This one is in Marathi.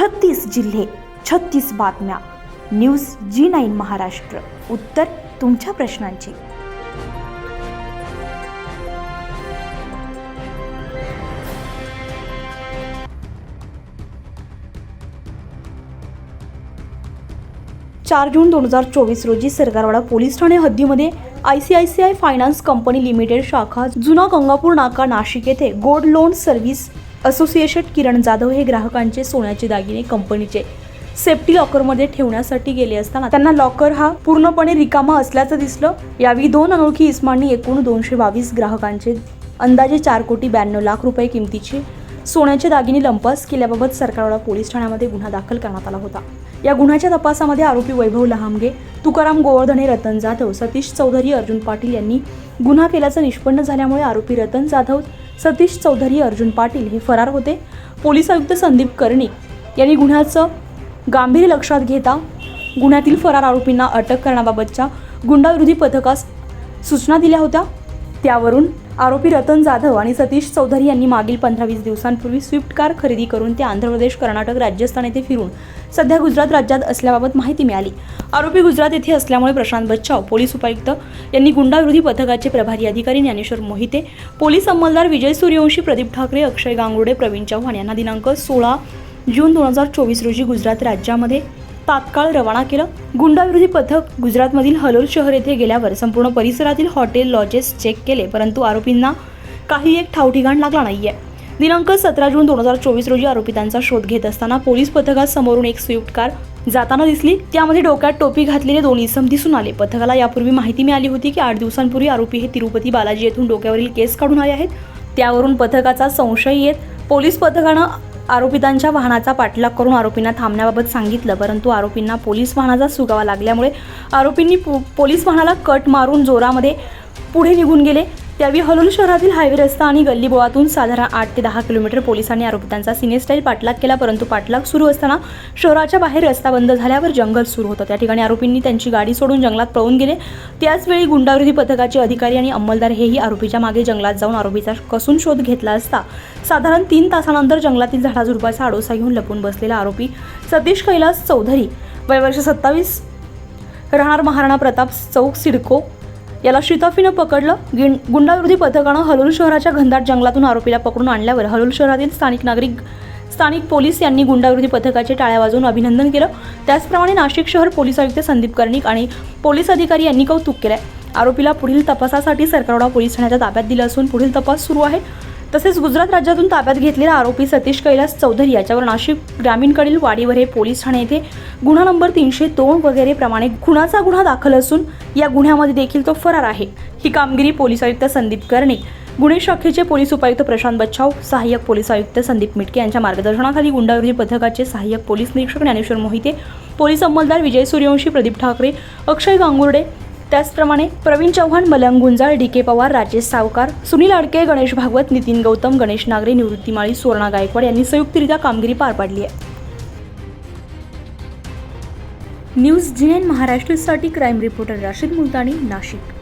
छत्तीस जिल्हे छत्तीस बातम्या. News G nine Maharashtra. उत्तर तुमच्या प्रश्नांची. चार जून दोन हजार चोवीस रोजी सरकारवाडा पोलीस ठाणे हद्दीमध्ये I C I C I finance company limited शाखा जुना गंगापूर नाका नाशिक येथे gold loan service association Kiran Jadhav हे ग्राहकांचे सोन्याचे दागिने कंपनीचे सेफ्टी लॉकरमध्ये ठेवण्यासाठी गेले असताना त्यांना लॉकर हा पूर्णपणे रिकामा असल्याचं दिसलं. यावेळी दोन अनोळखी इस्मांनी एकूण दोनशे बावीस ग्राहकांचे अंदाजे चार कोटी ब्याण्णव लाख रुपये किमतीचे सोन्याचे दागिने लंपास केल्याबाबत सरकारवाडा पोलीस ठाण्यामध्ये गुन्हा दाखल करण्यात आला होता. या गुन्ह्याच्या तपासामध्ये आरोपी वैभव लहामगे तुकाराम गोवर्धने रतन जाधव सतीश चौधरी अर्जुन पाटील यांनी गुन्हा केल्याचं निष्पन्न झाल्यामुळे आरोपी रतन जाधव सतीश चौधरी अर्जुन पाटील हे फरार होते. पोलीस आयुक्त संदीप कर्णिक यांनी गुन्ह्याचं गांभीर्य लक्षात घेता गुन्ह्यातील फरार आरोपींना अटक करण्याबाबतच्या गुंडाविरोधी पथकास सूचना दिल्या होत्या. त्यावरून आरोपी रतन जाधव आणि सतीश चौधरी यांनी मागील पंधरा वीस दिवसांपूर्वी स्विफ्ट कार खरेदी करून ते आंध्र प्रदेश कर्नाटक राजस्थान येथे फिरून सध्या गुजरात राज्यात असल्याबाबत माहिती मिळाली. आरोपी गुजरात येथे असल्यामुळे प्रशांत बच्चाव पोलीस उपायुक्त यांनी गुंडाविरोधी पथकाचे प्रभारी अधिकारी ज्ञानेश्वर मोहिते पोलीस अंमलदार विजय सूर्यवंशी प्रदीप ठाकरे अक्षय गांगुडे प्रवीण चव्हाण यांना दिनांक सोळा जून दोन हजार चोवीस रोजी गुजरात राज्यामध्ये तात्काळ रवाना केलं. गुंडाविरोधी पथक गुजरातमधील हलोल शहर येथे गेल्यावर संपूर्ण परिसरातील हॉटेल लॉजेस चेक केले परंतु आरोपींना काही एक ठावठिकाण लागला नाहीये. दिनांक सतरा जून दोन हजार चोवीस रोजी आरोपितांचा शोध घेत असताना पोलीस पथकात समोरून एक स्विफ्ट कार जाताना दिसली. त्यामध्ये डोक्यात टोपी घातलेले दोन इसम दिसून आले. पथकाला यापूर्वी माहिती मिळाली होती की आठ दिवसांपूर्वी आरोपी हे तिरुपती बालाजी येथून डोक्यावरील केस काढून आले आहेत. त्यावरून पथकाचा संशय येत पोलीस पथकानं आरोपितांच्या वाहनाचा पाठलाग करून आरोपींना थांबण्याबाबत सांगितलं परंतु आरोपींना पोलीस वाहनाचा सुगावा लागल्यामुळे आरोपींनी पो- पोलीस वाहनाला कट मारून जोरामध्ये पुढे निघून गेले. त्यावेळी हलोल शहरातील हायवे रस्ता आणि गल्लीबोळातून साधारण आठ ते दहा किलोमीटर पोलिसांनी आरोपितांचा सिनेस्टाईल पाठलाग केला परंतु पाठलाग सुरू असताना शहराच्या बाहेर रस्ता बंद झाल्यावर जंगल सुरू होतं. त्या ठिकाणी आरोपींनी त्यांची गाडी सोडून जंगलात पळून गेले. त्याचवेळी गुंडाविरोधी पथकाचे अधिकारी आणि अंमलदार हेही आरोपीच्या मागे जंगलात जाऊन आरोपीचा कसून शोध घेतला असता साधारण तीन तासानंतर जंगलातील झाडाझुडपाचा आडोसा घेऊन लपून बसलेला आरोपी सतीश कैलास चौधरी वय वर्ष सत्तावीस राहणार महाराणा प्रताप चौक सिडको याला शिताफीनं पकडलं. गिं गुंडाविरोधी पथकानं हलूल शहराच्या घनदाट जंगलातून आरोपीला पकडून आणल्यावर हलूल शहरातील स्थानिक नागरिक स्थानिक पोलीस यांनी गुंडाविरोधी पथकाचे टाळ्या वाजवून अभिनंदन केलं. त्याचप्रमाणे नाशिक शहर पोलीस आयुक्त संदीप कर्णिक आणि पोलीस अधिकारी यांनी कौतुक आहे आरोपीला पुढील तपासासाठी सरकारवाडा पोलीस ठाण्याच्या ताब्यात दिलं असून पुढील तपास सुरू आहे. तसेच गुजरात राज्यातून ताब्यात घेतलेला आरोपी सतीश कैलास चौधरी याच्यावर नाशिक ग्रामीणकडील वाडीवर हे पोलीस ठाणे येथे गुन्हा नंबर तीनशे दोन वगैरे प्रमाणे खुनाचा गुन्हा दाखल असून या गुन्ह्यामध्ये देखील तो फरार आहे. ही कामगिरी पोलीस आयुक्त संदीप कर्णे गुन्हे शाखेचे पोलीस उपायुक्त प्रशांत बच्छाव सहाय्यक पोलीस आयुक्त संदीप मिटके यांच्या मार्गदर्शनाखाली गुंडाविरोधी पथकाचे सहाय्यक पोलीस निरीक्षक ज्ञानेश्वर मोहिते पोलीस अंमलदार विजय सूर्यवंशी प्रदीप ठाकरे अक्षय गांगुर्डे त्याचप्रमाणे प्रवीण चव्हाण मलंग गुंजाळ डी के पवार राजेश सावकार सुनील अडके गणेश भागवत नितीन गौतम गणेश नागरे निवृत्ती माळी सुवर्णा गायकवाड यांनी संयुक्तरित्या कामगिरी पार पाडली आहे. न्यूज जी एन महाराष्ट्रसाठी क्राईम रिपोर्टर राशीद मुलतानी नाशिक.